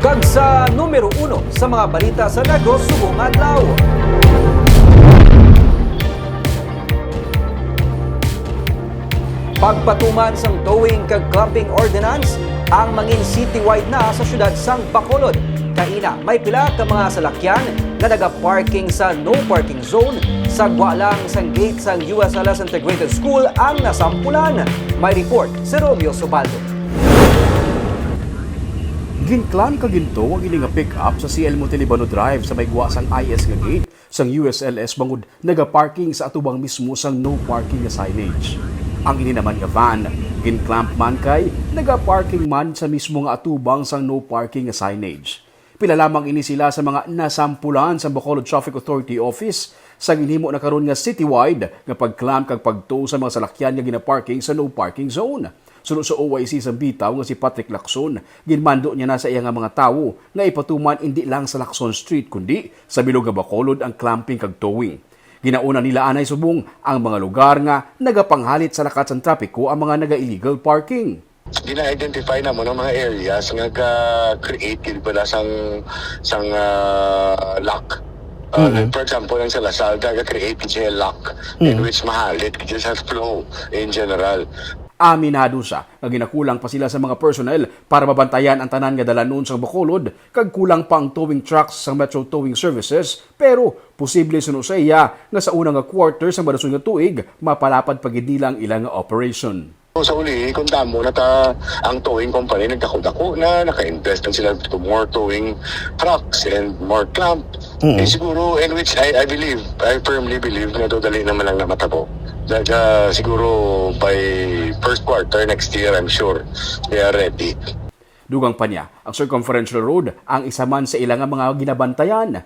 Kag sa numero uno sa mga balita sa Negros Subong Adlaw. Pagpatuman sang towing kag clamping ordinance ang mangin citywide na sa syudad sang Bacolod. Kaina, may pila ka mga salakyan na naga-parking sa no parking zone sa lang sang gate sang USLS Integrated School ang nasampulan. May report si Romeo Subaldo. Ginklan ka ginto ang ining nga pick-up sa CL Montelibano Drive sa may guwasang IS nga gate sang USLS bangod naga-parking sa atubang mismo sang no parking nga signage. Ang ini naman nga van, ginclamp man kay naga-parking man sa mismo nga atubang sang no parking nga signage. Pila lamang ini sila sa mga nasampulan sa Bacolod Traffic Authority Office sa ginhimo na karon nga citywide nga pagclamp kag pagtow sa mga salakyan nga gina-parking sa no parking zone. Sunod sa OIC sa bitaw nga si Patrick Lacson, ginmando niya na sa iya nga mga tawo nga ipatuman hindi lang sa Lacson Street kundi sa bilog nga Bacolod ang clamping kag towing. Ginauna nila anay subong ang mga lugar nga nagapanghalit sa lakat sa trapiko ang mga naga-illegal parking. Gina-identify na mo ng mga areas nga ka-create gid pala sang sang ah, lock. Uh, For example, ang sa Lasal, ka-create siya lock in which mahalit just has flow in general. Aminado siya. Nga ginakulang pa sila sa mga personnel para mabantayan ang tanan nga dalanon sa Bacolod kag kulang pa ang towing trucks sa Metro Towing Services. Pero posible suno sa iya nga sa unang quarter sa madason nga tuig mapalapad pagid nila ang ilang nga operation. Sa uli, kung tamo na ta, ang towing company nagdako-dako na, naka-invest na sila to more towing trucks and more clamp. Eh, siguro, in which I, I believe, I firmly believe na dodali naman lang na matabo. Dahil ah, siguro by first quarter next year, I'm sure they are ready. Dugang pa niya, ang circumferential road ang isa man sa ilang mga ginabantayan.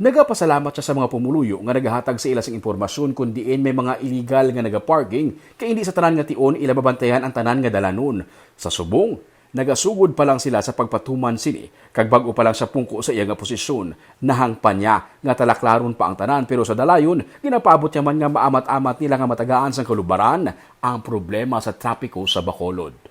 Nagapasalamat siya sa mga pumuluyo nga nagahatag sa ilang impormasyon kung diin may mga illegal nga nagaparking kay hindi sa tanan nga tion ila babantayan ang tanan nga dalanon. Sa subong, nagasugod pa lang sila sa pagpatuman sini kag bag-o pa lang sa pungko sa iya nga posisyon. Nahangpan niya nga talaklaron pa ang tanan pero sa dalayon ginapabot niya man nga maamat-amat nila nga matagaan sa kalubaran ang problema sa trapiko sa Bacolod.